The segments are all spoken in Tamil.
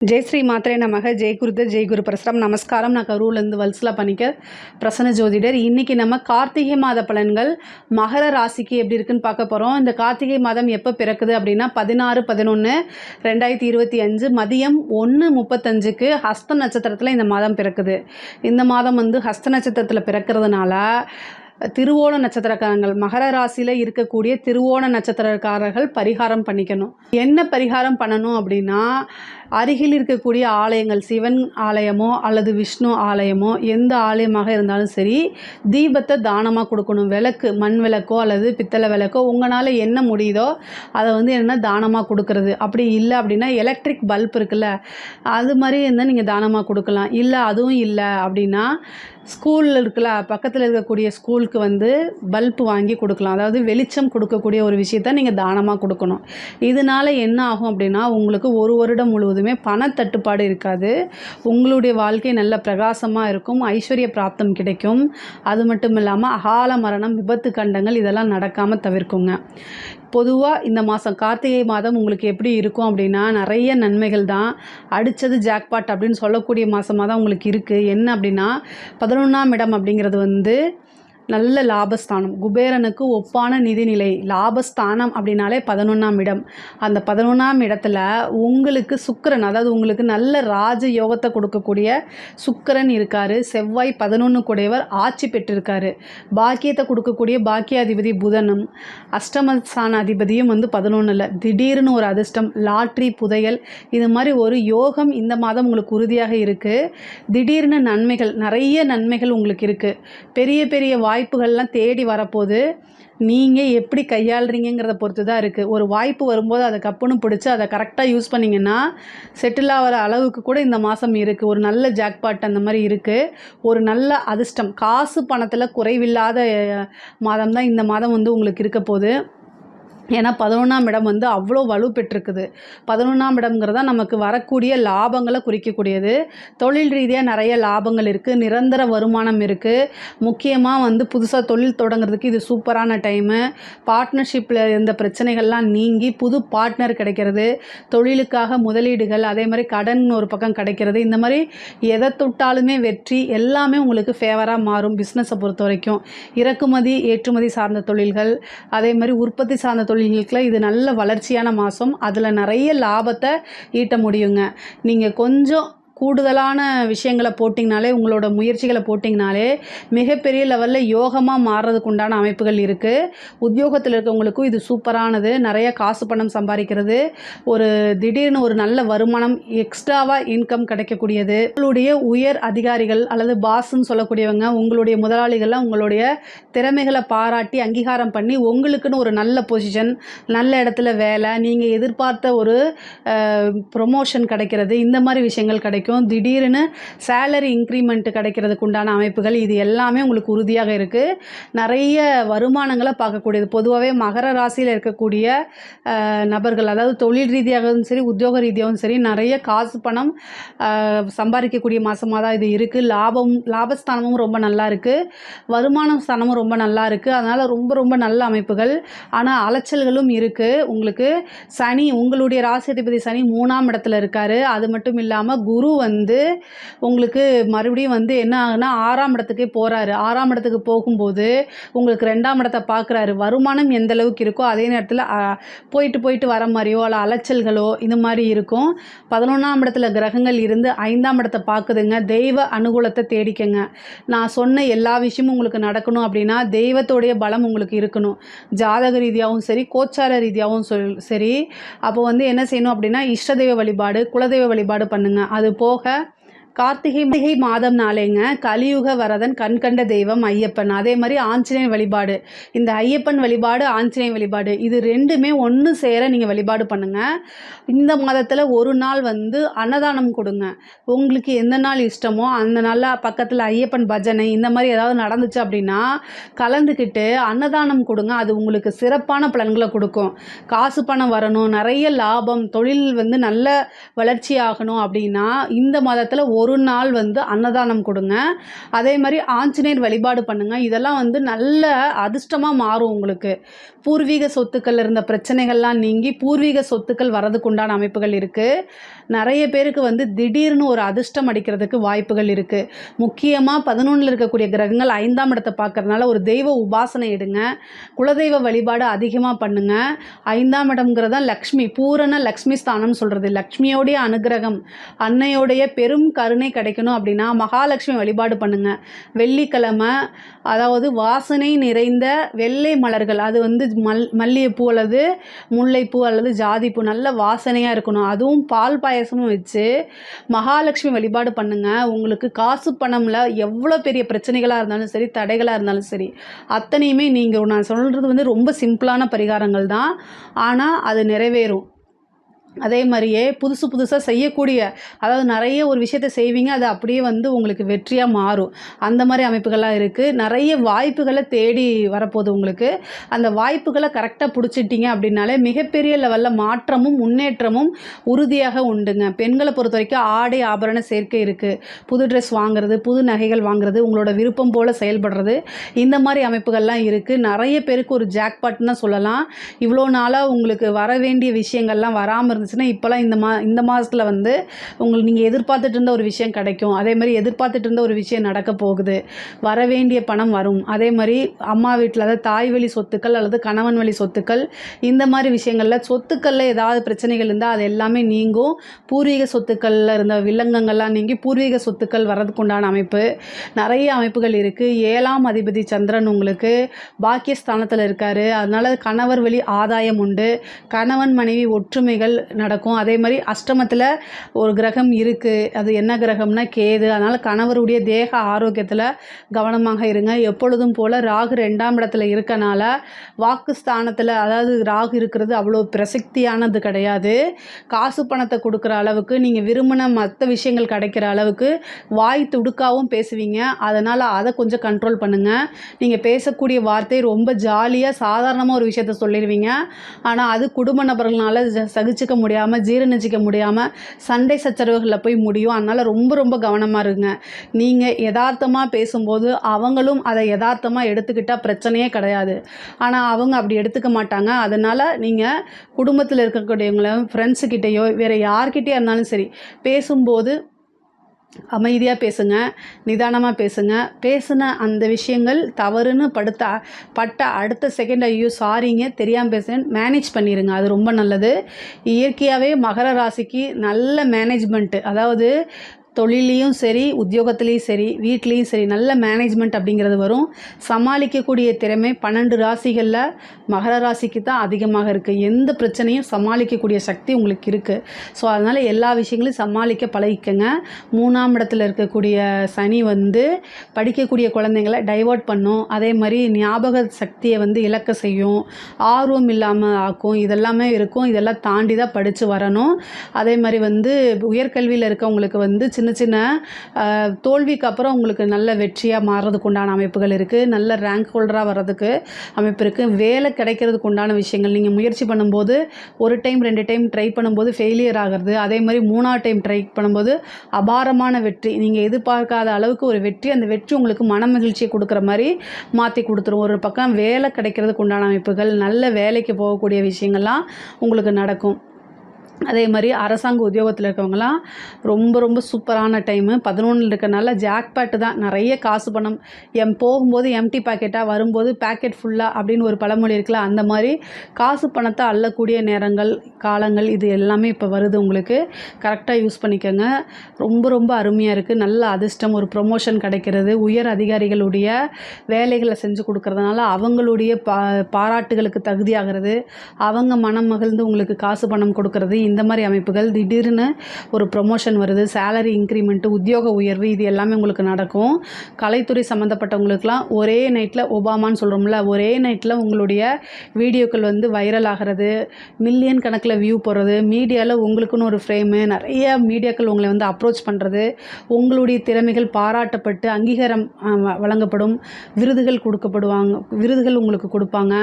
జై శ్రీ మాత్రే நமக ஜெய் குருத ஜெய் குரு பிரசரம் நமஸ்காரம் நான் கரூர்லேருந்து வல்சலா பண்ணிக்க பிரசன்ன ஜோதிடர் இன்றைக்கி நம்ம கார்த்திகை மாத பலன்கள் மகர ராசிக்கு எப்படி இருக்குன்னு பார்க்க போகிறோம் இந்த கார்த்திகை மாதம் எப்போ பிறக்குது அப்படின்னா பதினாறு பதினொன்று ரெண்டாயிரத்தி இருபத்தி அஞ்சு மதியம் ஒன்று முப்பத்தஞ்சுக்கு ஹஸ்த நட்சத்திரத்தில் இந்த மாதம் பிறக்குது இந்த மாதம் வந்து ஹஸ்த நட்சத்திரத்தில் பிறக்கிறதுனால திருவோண நட்சத்திரக்காரங்கள். மகர ராசியில் இருக்கக்கூடிய திருவோண நட்சத்திரக்காரர்கள் பரிகாரம் பண்ணிக்கணும். என்ன பரிகாரம் பண்ணணும் அப்படின்னா அருகில் இருக்கக்கூடிய ஆலயங்கள் சிவன் ஆலயமோ அல்லது விஷ்ணு ஆலயமோ எந்த ஆலயமாக இருந்தாலும் சரி தீபத்தை தானமாக கொடுக்கணும். விளக்கு மண் விளக்கோ அல்லது பித்தளை விளக்கோ உங்களால் என்ன முடியுதோ அதை வந்து என்ன தானமாக கொடுக்கறது. அப்படி இல்லை அப்படின்னா எலக்ட்ரிக் பல்ப் இருக்குல்ல அது மாதிரி இருந்தால் நீங்கள் தானமாக கொடுக்கலாம். இல்லை அதுவும் இல்லை அப்படின்னா ஸ்கூலில் இருக்கல பக்கத்தில் இருக்கக்கூடிய ஸ்கூலுக்கு வந்து பல்ப் வாங்கி கொடுக்கலாம். அதாவது வெளிச்சம் கொடுக்கக்கூடிய ஒரு விஷயத்த நீங்கள் தானமாக கொடுக்கணும். இதனால் என்ன ஆகும் அப்படின்னா உங்களுக்கு ஒரு வருடம் முழுவதுமே பணத்தட்டுப்பாடு இருக்காது. உங்களுடைய வாழ்க்கை நல்ல பிரகாசமாக இருக்கும். ஐஸ்வர்ய பிராப்தம் கிடைக்கும். அது மட்டும் இல்லாமல் அகால மரணம் விபத்து கண்டங்கள் இதெல்லாம் நடக்காமல் தவிர்க்குங்க. பொதுவாக இந்த மாதம் கார்த்திகை மாதம் உங்களுக்கு எப்படி இருக்கும் அப்படின்னா நிறைய நன்மைகள் தான். அடித்தது ஜாக்பாட் அப்படின்னு சொல்லக்கூடிய மாதமாக தான் உங்களுக்கு இருக்குது என்ன அப்படின்னா பதினொன்றாம் இடம் அப்படிங்கிறது வந்து நல்ல லாபஸ்தானம். குபேரனுக்கு ஒப்பான நிதிநிலை. லாபஸ்தானம் அப்படின்னாலே பதினொன்றாம் இடம். அந்த பதினொன்றாம் இடத்துல உங்களுக்கு சுக்கிரன் அதாவது உங்களுக்கு நல்ல ராஜ யோகத்தை கொடுக்கக்கூடிய சுக்கரன் இருக்கார். செவ்வாய் பதினொன்று கூடையவர் ஆட்சி பெற்றிருக்காரு. பாக்கியத்தை கொடுக்கக்கூடிய பாக்கியாதிபதி புதனும் அஷ்டமஸ்தான அதிபதியும் வந்து பதினொன்றில் திடீர்னு ஒரு அதிர்ஷ்டம் லாட்ரி புதையல் இது மாதிரி ஒரு யோகம் இந்த மாதம் உங்களுக்கு உறுதியாக இருக்குது திடீர்னு நன்மைகள் நிறைய நன்மைகள் உங்களுக்கு இருக்குது பெரிய பெரிய வாய்ப்புகள்லாம் தேடி வரப்போது நீங்கள் எப்படி கையாளுறீங்கிறத பொறுத்து தான் இருக்குது ஒரு வாய்ப்பு வரும்போது அதை கப்புன்னு பிடிச்சி அதை கரெக்டாக யூஸ் பண்ணிங்கன்னா செட்டில் ஆகிற அளவுக்கு கூட இந்த மாதம் இருக்குது ஒரு நல்ல ஜாக்பாட் அந்த மாதிரி இருக்குது ஒரு நல்ல அதிர்ஷ்டம். காசு பணத்தில் குறைவில்லாத மாதம் தான் இந்த மாதம் வந்து உங்களுக்கு இருக்க போகுது. ஏன்னா பதினொன்றாம் இடம் வந்து அவ்வளோ வலு பெற்றிருக்குது. பதினொன்றாம் இடம்ங்கிறதா நமக்கு வரக்கூடிய லாபங்களை குறிக்கக்கூடியது. தொழில் ரீதியாக நிறைய லாபங்கள் இருக்குது நிரந்தர வருமானம் இருக்குது முக்கியமாக வந்து புதுசாக தொழில் தொடங்குறதுக்கு இது சூப்பரான டைமு பார்ட்னர்ஷிப்பில் இருந்த பிரச்சனைகள்லாம் நீங்கி புது பார்ட்னர் கிடைக்கிறது. தொழிலுக்காக முதலீடுகள் அதே மாதிரி கடன் ஒரு பக்கம் கிடைக்கிறது. இந்த மாதிரி எதை தொட்டாலுமே வெற்றி எல்லாமே உங்களுக்கு ஃபேவராக மாறும் பிஸ்னஸை பொறுத்த வரைக்கும் இறக்குமதி ஏற்றுமதி சார்ந்த தொழில்கள் அதே மாதிரி உற்பத்தி சார்ந்த தொழில் தொழில்களுக்குலாம் இது நல்ல வளர்ச்சியான மாதம் அதில் நிறைய லாபத்தை ஈட்ட முடியுங்க. நீங்கள் கொஞ்சம் கூடுதலான விஷயங்களை போட்டிங்கனாலே உங்களோட முயற்சிகளை போட்டிங்கனாலே மிகப்பெரிய லெவலில் யோகமாக மாறுறதுக்கு உண்டான அமைப்புகள் இருக்குது உத்தியோகத்தில் இருக்கவங்களுக்கும் இது சூப்பரானது. நிறைய காசு பணம் சம்பாதிக்கிறது. ஒரு திடீர்னு ஒரு நல்ல வருமானம் எக்ஸ்ட்ராவாக இன்கம் கிடைக்கக்கூடியது. உங்களுடைய உயர் அதிகாரிகள் அல்லது பாஸ்ன்னு சொல்லக்கூடியவங்க உங்களுடைய முதலாளிகள்லாம் உங்களுடைய திறமைகளை பாராட்டி அங்கீகாரம் பண்ணி உங்களுக்குன்னு ஒரு நல்ல பொசிஷன் நல்ல இடத்துல வேலை நீங்கள் எதிர்பார்த்த ஒரு ப்ரொமோஷன் கிடைக்கிறது. இந்த மாதிரி விஷயங்கள் கிடைக்கும். திடீர்னு சேலரி இன்க்ரிமெண்ட் கிடைக்கிறதுக்கு உண்டான அமைப்புகள் இது எல்லாமே உங்களுக்கு உறுதியாக இருக்குது நிறைய வருமானங்களை பார்க்கக்கூடியது. பொதுவாகவே மகர ராசியில் இருக்கக்கூடிய நபர்கள் அதாவது தொழில் ரீதியாகவும் சரி உத்தியோக ரீதியாகவும் சரி நிறைய காசு பணம் சம்பாதிக்கக்கூடிய மாதமாக தான் இது இருக்குது லாபம் லாபஸ்தானமும் ரொம்ப நல்லா இருக்குது வருமான ஸ்தானமும் ரொம்ப நல்லா இருக்குது அதனால் ரொம்ப ரொம்ப நல்ல அமைப்புகள். ஆனால் அலைச்சல்களும் இருக்குது உங்களுக்கு சனி உங்களுடைய ராசி அதிபதி சனி மூணாம் இடத்துல இருக்காரு. அது மட்டும் இல்லாமல் குரு வந்து உங்களுக்கு மறுபடியும் வந்து என்ன ஆகுனா ஆறாம் இடத்துக்கே போகிறாரு ஆறாம் இடத்துக்கு போகும்போது உங்களுக்கு ரெண்டாம் இடத்தை பார்க்குறாரு. வருமானம் எந்த அளவுக்கு இருக்கோ அதே நேரத்தில் போயிட்டு போயிட்டு வர மாதிரியோ அல்ல அலைச்சல்களோ இந்த மாதிரி இருக்கும். பதினொன்றாம் இடத்துல கிரகங்கள் இருந்து ஐந்தாம் இடத்தை பார்க்குதுங்க. தெய்வ அனுகூலத்தை தேடிக்கங்க. நான் சொன்ன எல்லா விஷயமும் உங்களுக்கு நடக்கணும் அப்படின்னா தெய்வத்தோடைய பலம் உங்களுக்கு இருக்கணும். ஜாதக ரீதியாகவும் சரி கோச்சார ரீதியாகவும் சொல் சரி. அப்போ வந்து என்ன செய்யணும் அப்படின்னா இஷ்ட தெய்வ வழிபாடு குலதெய்வ வழிபாடு பண்ணுங்க. அது போக கார்த்திகை மாதம் நாளேங்க கலியுக வரதன் கண்கண்ட தெய்வம் ஐயப்பன். அதே மாதிரி ஆஞ்சநேயர் வழிபாடு. இந்த ஐயப்பன் வழிபாடு ஆஞ்சநேயர் வழிபாடு இது ரெண்டுமே ஒன்று சேர நீங்கள் வழிபாடு பண்ணுங்கள் இந்த மாதத்தில் ஒரு நாள் வந்து அன்னதானம் கொடுங்க. உங்களுக்கு எந்த நாள் இஷ்டமோ அந்த நாளில் பக்கத்தில் ஐயப்பன் பஜனை இந்த மாதிரி ஏதாவது நடந்துச்சு அப்படின்னா கலந்துக்கிட்டு அன்னதானம் கொடுங்க. அது உங்களுக்கு சிறப்பான பலன்களை கொடுக்கும். காசு பணம் வரணும் நிறைய லாபம் தொழில் வந்து நல்ல வளர்ச்சி ஆகணும் அப்படின்னா இந்த மாதத்தில் ஒரு நாள் வந்து அன்னதானம் கொடுங்க. அதே மாதிரி ஆஞ்சநேயர் வழிபாடு பண்ணுங்கள் இதெல்லாம் வந்து நல்ல அதிர்ஷ்டமாக மாறும் உங்களுக்கு. பூர்வீக சொத்துக்கள் இருந்த பிரச்சனைகள்லாம் நீங்கி பூர்வீக சொத்துக்கள் வரதுக்கு உண்டான அமைப்புகள் இருக்குது நிறைய பேருக்கு வந்து திடீர்னு ஒரு அதிர்ஷ்டம் அடிக்கிறதுக்கு வாய்ப்புகள் இருக்குது முக்கியமாக பதினொன்றில் இருக்கக்கூடிய கிரகங்கள் ஐந்தாம் இடத்தை பார்க்கறதுனால ஒரு தெய்வ உபாசனை எடுங்க. குலதெய்வ வழிபாடு அதிகமாக பண்ணுங்க. ஐந்தாம் இடம்ங்கிறது தான் லக்ஷ்மி பூரண லக்ஷ்மி ஸ்தானம்னு சொல்கிறது லக்ஷ்மியோடைய அனுகிரகம் அன்னையோடைய பெரும் கருணை கிடைக்கணும் அப்படின்னா மகாலட்சுமி வழிபாடு பண்ணுங்க. வெள்ளிக்கிழமை அதாவது வாசனை நிறைந்த வெள்ளை மலர்கள் அது வந்து மல் மல்லிகைப்பூ அல்லது முல்லைப்பூ அல்லது ஜாதிப்பூ நல்ல வாசனையாக இருக்கணும். அதுவும் பால் பாயசமும் வச்சு மகாலட்சுமி வழிபாடு பண்ணுங்க. உங்களுக்கு காசு பணம்ல எவ்வளோ பெரிய பிரச்சனைகளாக இருந்தாலும் சரி தடைகளாக இருந்தாலும் சரி அத்தனையுமே நீங்கள் நான் சொல்கிறது வந்து ரொம்ப சிம்பிளான பரிகாரங்கள் தான். ஆனால் அது நிறைவேறும். அதே மாதிரியே புதுசு புதுசாக செய்யக்கூடிய அதாவது நிறைய ஒரு விஷயத்த செய்வீங்க அது அப்படியே வந்து உங்களுக்கு வெற்றியாக மாறும். அந்த மாதிரி அமைப்புகள்லாம் இருக்குது நிறைய வாய்ப்புகளை தேடி வரப்போகுது உங்களுக்கு. அந்த வாய்ப்புகளை கரெக்டாக பிடிச்சிட்டிங்க அப்படின்னாலே மிகப்பெரிய லெவலில் மாற்றமும் முன்னேற்றமும் உறுதியாக உண்டுங்க. பெண்களை பொறுத்த வரைக்கும் ஆடை ஆபரண சேர்க்கை இருக்குது புது ட்ரெஸ் வாங்குறது புது நகைகள் வாங்குறது உங்களோட விருப்பம் போல் செயல்படுறது இந்த மாதிரி அமைப்புகள்லாம் இருக்குது நிறைய பேருக்கு ஒரு ஜாக்பாட்னு தான் சொல்லலாம். இவ்வளோ நாளாக உங்களுக்கு வர வேண்டிய விஷயங்கள்லாம் வராமல் இருந்துச்சுன்னா இப்போலாம் இந்த மா இந்த மாதத்தில் வந்து உங்களுக்கு நீங்கள் எதிர்பார்த்துட்டு இருந்த ஒரு விஷயம் கிடைக்கும். அதே மாதிரி எதிர்பார்த்துட்டு இருந்த ஒரு விஷயம் நடக்க போகுது. வர வேண்டிய பணம் வரும். அதே மாதிரி அம்மா வீட்டில் அதாவது தாய் வழி சொத்துக்கள் அல்லது கணவன் வழி சொத்துக்கள் இந்த மாதிரி விஷயங்களில் சொத்துக்களில் ஏதாவது பிரச்சனைகள் இருந்தால் அது எல்லாமே நீங்கும். பூர்வீக சொத்துக்களில் இருந்த வில்லங்கங்கள்லாம் நீங்கி பூர்வீக சொத்துக்கள் வர்றதுக்கு உண்டான அமைப்பு. நிறைய அமைப்புகள் இருக்குது ஏழாம் அதிபதி சந்திரன் உங்களுக்கு பாக்கியஸ்தானத்தில் இருக்கார். அதனால் கணவர் வழி ஆதாயம் உண்டு. கணவன் மனைவி ஒற்றுமைகள் நடக்கும். அதே மாதிரி அஷ்டமத்தில் ஒரு கிரகம் இருக்குது அது என்ன கிரகம்னா கேது. அதனால் கணவருடைய தேக ஆரோக்கியத்தில் கவனமாக இருங்க. எப்பொழுதும் போல் ராகு ரெண்டாம் இடத்துல இருக்கனால வாக்கு ஸ்தானத்தில் அதாவது ராகு இருக்கிறது அவ்வளோ பிரசக்தியானது கிடையாது. காசு பணத்தை கொடுக்குற அளவுக்கு நீங்கள் விரும்பின மற்ற விஷயங்கள் கிடைக்கிற அளவுக்கு வாய் துடுக்காவும் பேசுவீங்க. அதனால் அதை கொஞ்சம் கண்ட்ரோல் பண்ணுங்கள் நீங்கள் பேசக்கூடிய வார்த்தை ரொம்ப ஜாலியாக சாதாரணமாக ஒரு விஷயத்த சொல்லிடுவீங்க. ஆனால் அது குடும்ப நபர்களால் சகிச்சுக்க முடியாமல் ஜீரணிச்சிக்க முடியாமல் சண்டை சச்சரவுகளில் போய் முடியும். அதனால் ரொம்ப ரொம்ப கவனமாக இருங்க. நீங்கள் யதார்த்தமாக பேசும்போது அவங்களும் அதை யதார்த்தமாக எடுத்துக்கிட்டால் பிரச்சனையே கிடையாது. ஆனால் அவங்க அப்படி எடுத்துக்க மாட்டாங்க. அதனால் நீங்கள் குடும்பத்தில் இருக்கக்கூடியவங்கள ஃப்ரெண்ட்ஸுக்கிட்டேயோ வேறு யார்கிட்டயே இருந்தாலும் சரி பேசும்போது அமைதியாக பேசுங்க நிதானமாக பேசுங்க. பேசின அந்த விஷயங்கள் தவறுன்னு படுத்த பட்ட அடுத்த செகண்ட் ஐயோ சாரிங்க தெரியாமல் பேசுகிறேன் மேனேஜ் பண்ணிடுங்க அது ரொம்ப நல்லது. இயற்கையாகவே மகர ராசிக்கு நல்ல மேனேஜ்மெண்ட்டு அதாவது தொழிலையும் சரி உத்தியோகத்துலேயும் சரி வீட்லேயும் சரி நல்ல மேனேஜ்மெண்ட் அப்படிங்கிறது வரும். சமாளிக்கக்கூடிய திறமை பன்னெண்டு ராசிகளில் மகர ராசிக்கு தான் அதிகமாக இருக்குது எந்த பிரச்சனையும் சமாளிக்கக்கூடிய சக்தி உங்களுக்கு இருக்குது ஸோ அதனால் எல்லா விஷயங்களையும் சமாளிக்க பழகிக்கங்க. மூணாம் இடத்துல இருக்கக்கூடிய சனி வந்து படிக்கக்கூடிய குழந்தைங்களை டைவர்ட் பண்ணும். அதே மாதிரி ஞாபக சக்தியை வந்து இழக்க செய்யும். ஆர்வம் இல்லாமல் ஆக்கும். இதெல்லாமே இருக்கும். இதெல்லாம் தாண்டி தான் படித்து வரணும். அதே மாதிரி வந்து உயர்கல்வியில் இருக்கவங்களுக்கு வந்து சின்ன சின்ன தோல்விக்கு அப்புறம் உங்களுக்கு நல்ல வெற்றியாக மாறுறதுக்கு உண்டான அமைப்புகள் இருக்குது நல்ல ரேங்க் ஹோல்டராக வர்றதுக்கு அமைப்பு இருக்குது வேலை கிடைக்கிறதுக்கு உண்டான விஷயங்கள். நீங்கள் முயற்சி பண்ணும்போது ஒரு டைம் ரெண்டு டைம் ட்ரை பண்ணும்போது ஃபெயிலியர் ஆகிறது. அதே மாதிரி மூணாவது டைம் ட்ரை பண்ணும்போது அபாரமான வெற்றி. நீங்கள் எதிர்பார்க்காத அளவுக்கு ஒரு வெற்றி அந்த வெற்றி உங்களுக்கு மன மகிழ்ச்சியை கொடுக்குற மாதிரி மாற்றி கொடுத்துரும். ஒரு பக்கம் வேலை கிடைக்கிறதுக்கு உண்டான அமைப்புகள் நல்ல வேலைக்கு போகக்கூடிய விஷயங்கள்லாம் உங்களுக்கு நடக்கும். அதே மாதிரி அரசாங்க உத்தியோகத்தில் இருக்கவங்களாம் ரொம்ப ரொம்ப சூப்பரான டைமு பதினொன்றில் இருக்கனால ஜாக்பேட்டு தான். நிறைய காசு பணம். எம் போகும்போது எம்டி பாக்கெட்டாக வரும்போது பேக்கெட் ஃபுல்லாக அப்படின்னு ஒரு பழமொழி இருக்குல்ல அந்த மாதிரி காசு பணத்தை அள்ளக்கூடிய நேரங்கள் காலங்கள் இது எல்லாமே இப்போ வருது உங்களுக்கு. கரெக்டாக யூஸ் பண்ணிக்கோங்க. ரொம்ப ரொம்ப அருமையாக இருக்குது நல்ல அதிர்ஷ்டம் ஒரு ப்ரொமோஷன் கிடைக்கிறது. உயர் அதிகாரிகளுடைய வேலைகளை செஞ்சு கொடுக்கறதுனால அவங்களுடைய பா பாராட்டுகளுக்கு தகுதியாகிறது. அவங்க மனம் மகிழ்ந்து உங்களுக்கு காசு பணம் கொடுக்கறது இந்த மாதிரி அமைப்புகள் திடீர்னு ஒரு ப்ரொமோஷன் வருது சேலரி இன்க்ரிமெண்ட்டு உத்தியோக உயர்வு இது எல்லாமே உங்களுக்கு நடக்கும். கலைத்துறை சம்மந்தப்பட்டவங்களுக்குலாம் ஒரே நைட்டில் ஒபாமான்னு சொல்கிறோம்ல ஒரே நைட்டில் உங்களுடைய வீடியோக்கள் வந்து வைரல் ஆகிறது மில்லியன் கணக்கில் வியூ போடுறது மீடியாவில் உங்களுக்குன்னு ஒரு ஃப்ரேமு நிறைய மீடியாக்கள் உங்களை வந்து அப்ரோச் பண்ணுறது உங்களுடைய திறமைகள் பாராட்டப்பட்டு அங்கீகாரம் வழங்கப்படும் விருதுகள் கொடுக்கப்படுவாங்க விருதுகள் உங்களுக்கு கொடுப்பாங்க.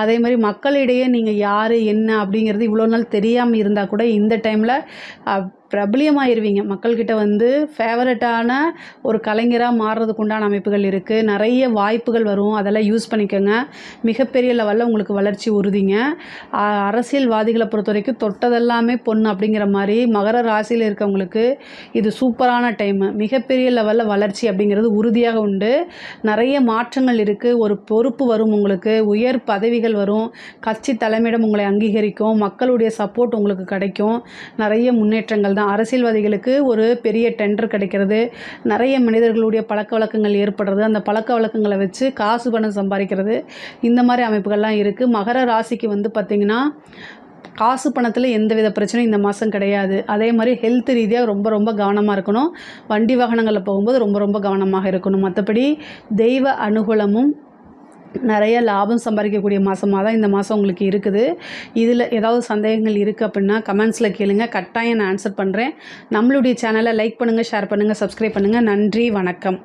அதே மாதிரி மக்களிடையே நீங்கள் யார் என்ன அப்படிங்கிறது இவ்வளோ நாள் தெரியாமல் இருந்தால் கூட இந்த டைமில் பிரபலியமாயிருவீங்க. மக்கள்கிட்ட வந்து ஃபேவரட்டான ஒரு கலைஞராக மாறுறதுக்கு உண்டான அமைப்புகள் இருக்குது நிறைய வாய்ப்புகள் வரும். அதெல்லாம் யூஸ் பண்ணிக்கோங்க. மிகப்பெரிய லெவலில் உங்களுக்கு வளர்ச்சி உறுதிங்க. அரசியல்வாதிகளை பொறுத்த வரைக்கும் தொட்டதெல்லாமே பொண்ணு அப்படிங்கிற மாதிரி மகர ராசியில் இருக்கவங்களுக்கு இது சூப்பரான டைமு மிகப்பெரிய லெவலில் வளர்ச்சி அப்படிங்கிறது உறுதியாக உண்டு. நிறைய மாற்றங்கள் இருக்குது ஒரு பொறுப்பு வரும் உங்களுக்கு. உயர் பதவிகள் வரும். கட்சி தலைமையிடம் உங்களை அங்கீகரிக்கும். மக்களுடைய சப்போர்ட் உங்களுக்கு கிடைக்கும். நிறைய முன்னேற்றங்கள் தான் தான் அரசியல்வாதிகளுக்கு ஒரு பெரிய டெண்டர் கிடைக்கிறது. நிறைய மனிதர்களுடைய பழக்க வழக்கங்கள் ஏற்படுறது. அந்த பழக்க வழக்கங்களை வச்சு காசு பணம் சம்பாதிக்கிறது. இந்த மாதிரி அமைப்புகள்லாம் இருக்குது மகர ராசிக்கு வந்து பார்த்திங்கன்னா காசு பணத்தில் எந்த வித பிரச்சனையும் இந்த மாதம் கிடையாது. அதே மாதிரி ஹெல்த் ரீதியாக ரொம்ப ரொம்ப கவனமாக இருக்கணும். வண்டி வாகனங்களில் போகும்போது ரொம்ப ரொம்ப கவனமாக இருக்கணும். மற்றபடி தெய்வ அனுகூலமும் நிறைய லாபம் சம்பாதிக்கக்கூடிய மாதமாக தான் இந்த மாதம் உங்களுக்கு இருக்குது. இதில் ஏதாவது சந்தேகங்கள் இருக்குது அப்படின்னா கமெண்ட்ஸில் கேளுங்க. கட்டாயம் நான் ஆன்சர் பண்ணுறேன் நம்மளுடைய சேனலை லைக் பண்ணுங்கள் ஷேர் பண்ணுங்கள் சப்ஸ்கிரைப் பண்ணுங்கள் நன்றி வணக்கம்.